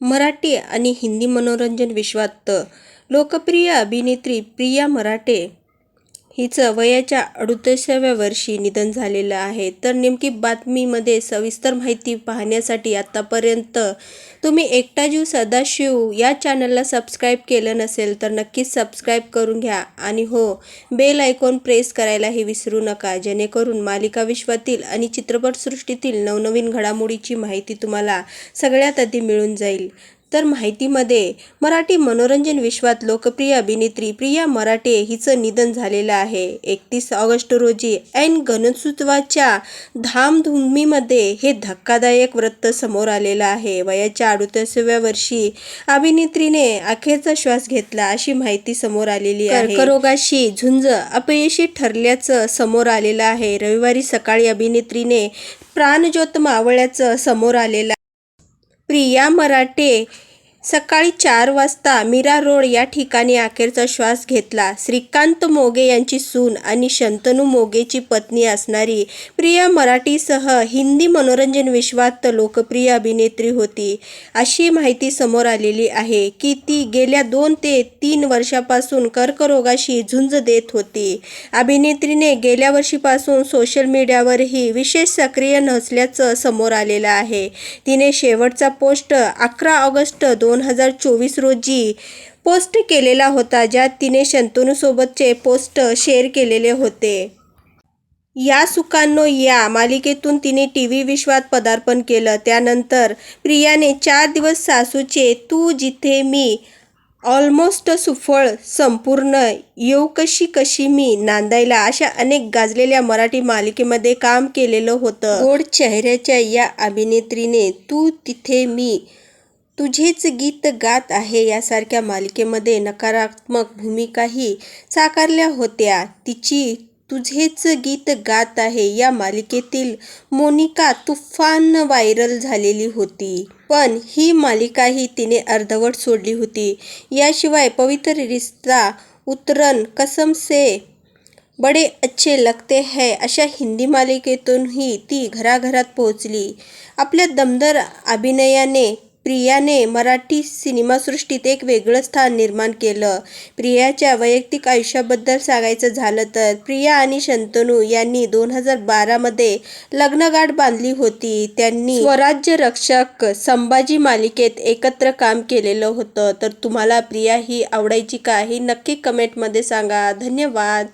मराठी आणि हिंदी मनोरंजन विश्वात. लोकप्रिय अभिनेत्री प्रिया मराठे हिचं वयाच्या अडुतीसाव्या वर्षी निधन झालेलं आहे. तर नेमकी बातमीमध्ये सविस्तर माहिती पाहण्यासाठी आत्तापर्यंत तुम्ही एकटा जीव सदाशिव या चॅनलला सबस्क्राईब केलं नसेल तर नक्कीच सबस्क्राईब करून घ्या. आणि हो बेल आयकॉन प्रेस करायलाही विसरू नका. जेणेकरून मालिका विश्वातील आणि चित्रपटसृष्टीतील नवनवीन घडामोडीची माहिती तुम्हाला सगळ्यात आधी मिळून जाईल. तर माहितीमध्ये मराठी मनोरंजन विश्वात लोकप्रिय अभिनेत्री प्रिया मराठे हिचं निधन झालेलं आहे. एकतीस ऑगस्ट रोजी ऐन गणसुत्वाच्या धामधुमीमध्ये हे धक्कादायक वृत्त समोर आलेलं आहे. वयाच्या अडुतीसव्या वर्षी अभिनेत्रीने अखेरचा श्वास घेतला अशी माहिती समोर आलेली आहे. कर्करोगाशी झुंज अपयशी ठरल्याचं समोर आलेलं आहे. रविवारी सकाळी अभिनेत्रीने प्राणज्योत मावळ्याचं समोर आलेलं प्रिया मराठे सकाळी चार वाजता मीरा रोड या ठिकाणी अखेरचा श्वास घेतला. श्रीकांत मोगे यांची सून आणि शंतनू मोगेची पत्नी असणारी प्रिया मराठीसह हिंदी मनोरंजन विश्वात लोकप्रिय अभिनेत्री होती. अशी माहिती समोर आलेली आहे की ती गेल्या दोन ते तीन वर्षापासून कर्करोगाशी झुंज देत होती. अभिनेत्रीने गेल्या वर्षीपासून सोशल मीडियावरही विशेष सक्रिय नसल्याचं समोर आलेलं आहे. तिने शेवटचा पोस्ट अकरा ऑगस्ट दोन हजार चोवीस रोजी पोस्ट केलेला होता ज्यात तिने शंतनूसोबतचे पोस्ट शेअर केलेले होते. या सुकांनो या मालिकेतून तिने टी व्ही विश्वात पदार्पण केलं. त्यानंतर प्रियाने चार दिवस सासूचे तू जिथे मी ऑलमोस्ट सुफळ संपूर्ण येऊ कशी कशी मी नांदायला अशा अनेक गाजलेल्या मराठी मालिकेमध्ये काम केलेलं होतं. गोड चेहऱ्याच्या या अभिनेत्रीने तू तिथे मी तुझेच गीत गात आहे यासारख्या मालिकेमध्ये नकारात्मक भूमिकाही साकारल्या होत्या. तिची तुझेच गीत गात आहे या मालिकेतील मोनिका तुफान व्हायरल झालेली होती. पण ही मालिकाही तिने अर्धवट सोडली होती. याशिवाय पवित्र रिश्ता उतरन कसम से बडे अच्छे लगते है अशा हिंदी मालिकेतूनही ती घराघरात पोहोचली. आपल्या दमदार अभिनयाने प्रियाने मराठी सिनेमासृष्टीत एक वेगळं स्थान निर्माण केलं. प्रियाच्या वैयक्तिक आयुष्याबद्दल सांगायचं झालं तर प्रिया आणि शंतनू यांनी दोन हजार बारामध्ये लग्नगाठ बांधली होती. त्यांनी स्वराज्य रक्षक संभाजी मालिकेत एकत्र काम केलेलं होतं. तर तुम्हाला प्रिया ही आवडायची का ही नक्की कमेंटमध्ये सांगा. धन्यवाद.